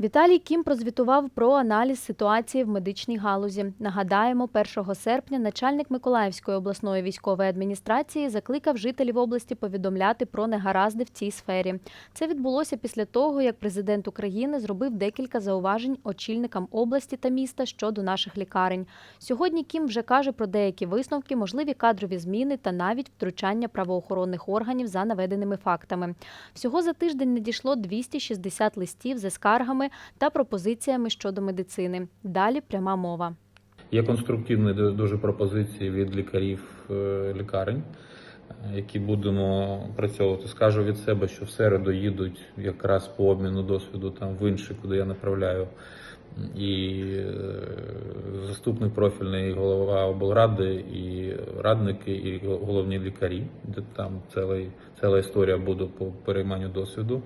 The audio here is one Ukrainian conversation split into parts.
Віталій Кім прозвітував про аналіз ситуації в медичній галузі. Нагадаємо, 1 серпня начальник Миколаївської обласної військової адміністрації закликав жителів області повідомляти про негаразди в цій сфері. Це відбулося після того, як президент України зробив декілька зауважень очільникам області та міста щодо наших лікарень. Сьогодні Кім вже каже про деякі висновки, можливі кадрові зміни та навіть втручання правоохоронних органів за наведеними фактами. Всього за тиждень надійшло 260 листів зі скаргами та пропозиціями щодо медицини. Далі пряма мова. Є конструктивні дуже пропозиції від лікарів е, лікарень, які будемо працьовувати. Скажу від себе, що в середу їдуть якраз по обміну досвіду там в інші, куди я направляю. І е, заступник профільний, і голова облради, і радники, і головні лікарі, де там ціла, ціла історія буде по перейманню досвіду.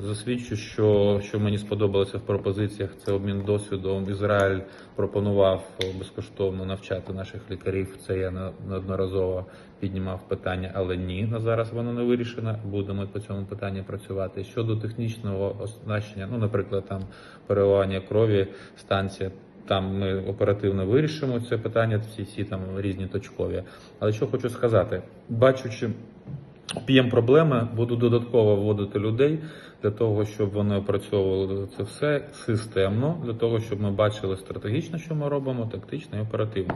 Засвідчу, що, що мені сподобалося в пропозиціях, це обмін досвідом. Ізраїль пропонував безкоштовно навчати наших лікарів. Це я неодноразово піднімав питання, але ні, на зараз воно не вирішено. Будемо по цьому питанні працювати. Щодо технічного оснащення, ну, наприклад, там переливання крові, станція. Там ми оперативно вирішимо це питання, всі ці там різні точкові. Але що хочу сказати, бачучи п'єм проблеми, буду додатково вводити людей для того, щоб вони опрацьовували це все системно, для того, щоб ми бачили стратегічно, що ми робимо, тактично і оперативно.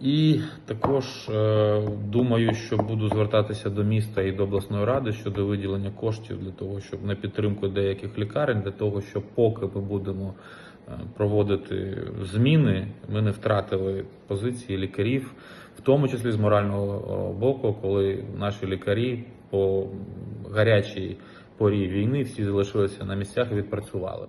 І також е, думаю, що буду звертатися до міста і до обласної ради щодо виділення коштів для того, щоб на підтримку деяких лікарень, для того, щоб поки ми будемо е, проводити зміни, ми не втратили позиції лікарів, в тому числі з морального е, боку, коли наші лікарі по гарячій порі війни всі залишилися на місцях і відпрацювали.